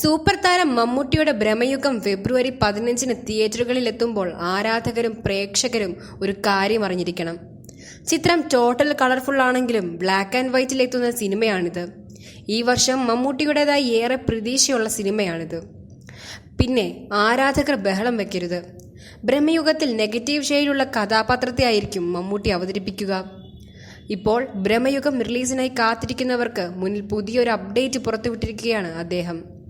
Super താരം മമ്മൂട്ടിയുടെ ഭ്രമയുഗം ഫെബ്രുവരി പതിനഞ്ചിന് തിയേറ്ററുകളിലെത്തുമ്പോൾ ആരാധകരും പ്രേക്ഷകരും ഒരു കാര്യം അറിഞ്ഞിരിക്കണം. ചിത്രം ടോട്ടൽ കളർഫുൾ ആണെങ്കിലും ബ്ലാക്ക് ആൻഡ് വൈറ്റിൽ എത്തുന്ന സിനിമയാണിത്. ഈ വർഷം മമ്മൂട്ടിയുടേതായി ഏറെ പ്രതീക്ഷയുള്ള സിനിമയാണിത്. പിന്നെ ആരാധകർ ബഹളം വെക്കരുത്. ബ്രഹ്മയുഗത്തിൽ നെഗറ്റീവ് ഷെയ്ഡുള്ള കഥാപാത്രത്തെ ആയിരിക്കും മമ്മൂട്ടി അവതരിപ്പിക്കുക. ഇപ്പോൾ ബ്രഹ്മയുഗം റിലീസിനായി കാത്തിരിക്കുന്നവർക്ക് മുന്നിൽ പുതിയൊരു അപ്ഡേറ്റ് പുറത്തുവിട്ടിരിക്കുകയാണ് അദ്ദേഹം.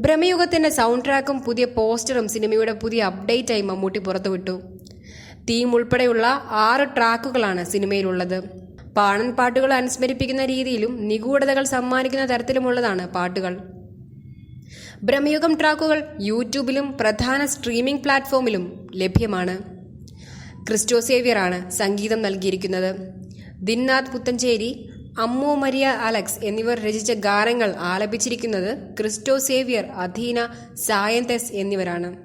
ബ്രഹ്മയുഗത്തിന്റെ സൗണ്ട് ട്രാക്കും പുതിയ പോസ്റ്ററും സിനിമയുടെ പുതിയ അപ്ഡേറ്റായി മമ്മൂട്ടി പുറത്തുവിട്ടു. തീം ഉൾപ്പെടെയുള്ള ആറ് ട്രാക്കുകളാണ് സിനിമയിലുള്ളത്. പാണൻ പാട്ടുകൾ അനുസ്മരിപ്പിക്കുന്ന രീതിയിലും നിഗൂഢതകൾ സമ്മാനിക്കുന്ന തരത്തിലുമുള്ളതാണ് പാട്ടുകൾ. ബ്രഹ്മയുഗം ട്രാക്കുകൾ യൂട്യൂബിലും പ്രധാന സ്ട്രീമിംഗ് പ്ലാറ്റ്ഫോമിലും ലഭ്യമാണ്. ക്രിസ്റ്റോ സേവ്യറാണ് സംഗീതം നൽകിയിരിക്കുന്നത്. ദിന്നാഥ് പുത്തഞ്ചേരി അമ്മു മരിയ അലക്സ് എന്നിവർ രചിച്ച ഗാനങ്ങൾ ആലപിച്ചിരിക്കുന്നത് ക്രിസ്റ്റോ സേവിയർ അധീന സായന്തസ് എന്നിവരാണ്.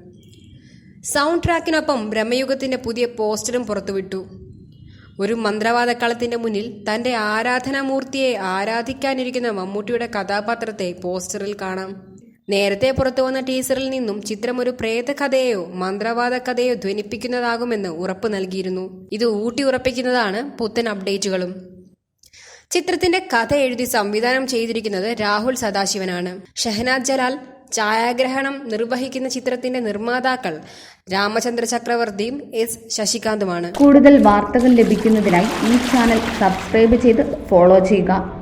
സൗണ്ട് ട്രാക്കിനൊപ്പം ബ്രഹ്മയുഗത്തിന്റെ പുതിയ പോസ്റ്ററും പുറത്തുവിട്ടു. ഒരു മന്ത്രവാദക്കളത്തിന്റെ മുന്നിൽ തന്റെ ആരാധനാമൂർത്തിയെ ആരാധിക്കാനിരിക്കുന്ന മമ്മൂട്ടിയുടെ കഥാപാത്രത്തെ പോസ്റ്ററിൽ കാണാം. നേരത്തെ പുറത്തു വന്ന ടീസറിൽ നിന്നും ചിത്രം ഒരു പ്രേതകഥയോ മന്ത്രവാദ കഥയോ ധ്വനിപ്പിക്കുന്നതാകുമെന്ന് ഉറപ്പ് നൽകിയിരുന്നു. ഇത് ഊട്ടി ഉറപ്പിക്കുന്നതാണ് പുത്തൻ അപ്ഡേറ്റുകളും. ചിത്രത്തിന്റെ കഥ എഴുതി സംവിധാനം ചെയ്തിരിക്കുന്നത് രാഹുൽ സദാശിവനാണ്. ഷഹനാദ് ജലാൽ ഛായാഗ്രഹണം നിർവഹിക്കുന്ന ചിത്രത്തിന്റെ നിർമ്മാതാക്കൾ രാമചന്ദ്ര ചക്രവർത്തിയും എസ് ശശികാന്തുമാണ്. കൂടുതൽ വാർത്തകൾ ലഭിക്കുന്നതിനായി ഈ ചാനൽ സബ്സ്ക്രൈബ് ചെയ്ത് ഫോളോ ചെയ്യുക.